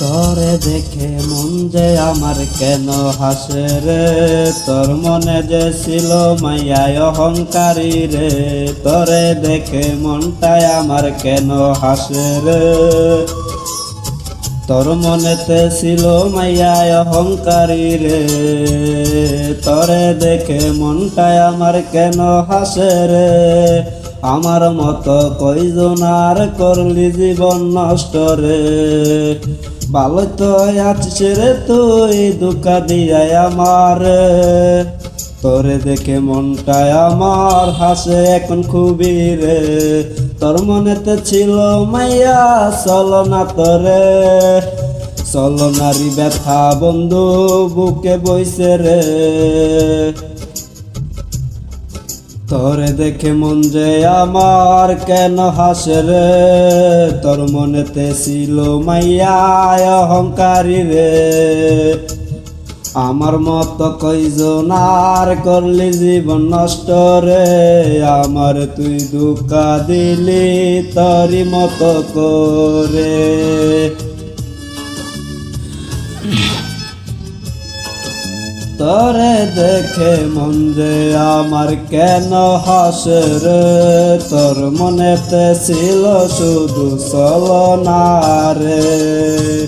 তরে দেখে মন যে আমার কেন হাসে রে? তোর মনে যে ছিল মাইয়ায় অহংকারী রে? তরে দেখে মনটায় আমার কেন হাসে রে? তোর মনেতে ছিল মাইয়ায় অহংকারী রে? তরে দেখে মনটায় আমার কেন হাসে রে? আমার মতো কইজন আর করলি জীবন নষ্ট রে? ভালো তো আছিস রে তুই দুঃখা দিয়াই আমার। তোরে দেখে মনটায় আমার হাসে এখন খুবই রে। তোর মনেতে ছিল মাইয়া, চলো না তোরে। চলো নারী ব্যথা বন্ধু, বুকে বইছে রে। তোরে দেখে মন যে আমার কেন হাসে রে? তোর মনেতে ছিল মাইয়া অহংকারী রে। আমার মত কইজন আর করলি জীবন নষ্ট রে? আমার তুই দুঃখা দিলি তরি মত করে। তরে দেখে মন যে আমার কেন হাসে রে? তোর মনেতে ছিল শুধু চলনা রে।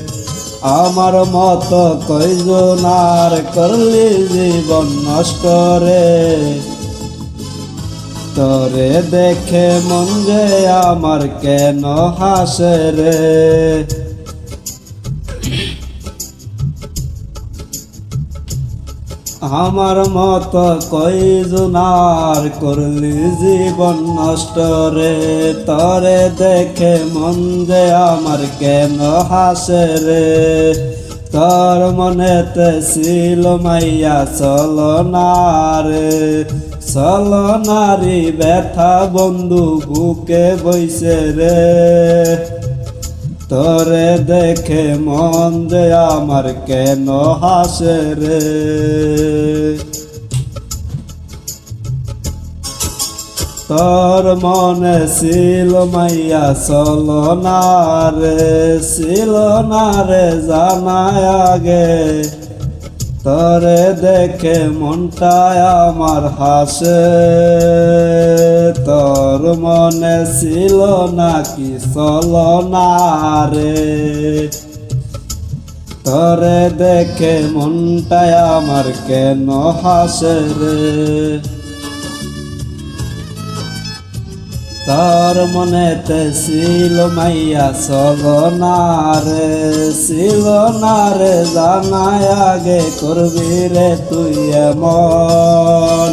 আমার মত কইজন আর করলি জীবন নষ্ট রে? তরে দেখে মন যে আমার কেন হাসে রে? আমার মত কইজনার করলি জীবন নষ্ট রে? তরে দেখে মন যে আমার কেন হাসে রে? তোর মনেতে ছিল মাইয়া চল না রে। চল নারী ব্যথা বন্ধু বুকে বইছে রে। তোরে দেখে মন যে আমার কেন হাসে রে? তোর মনে ছিল মাইয়া চল না রে, ছিল না রে জানায় আগে। তরে দেখে মনটায় আমার হাসে। তর মনে ছিল নাকি চল না রে তরে দেখে মনটায় আমার কেন হাসে রে? তার মনেতে শিল মাইয়া সগনারে শিল রে ছিল না জানায় আগে করবি রে তুই মন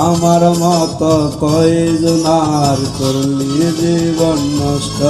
আমার মতো কয়জনার করলি জীবন নষ্ট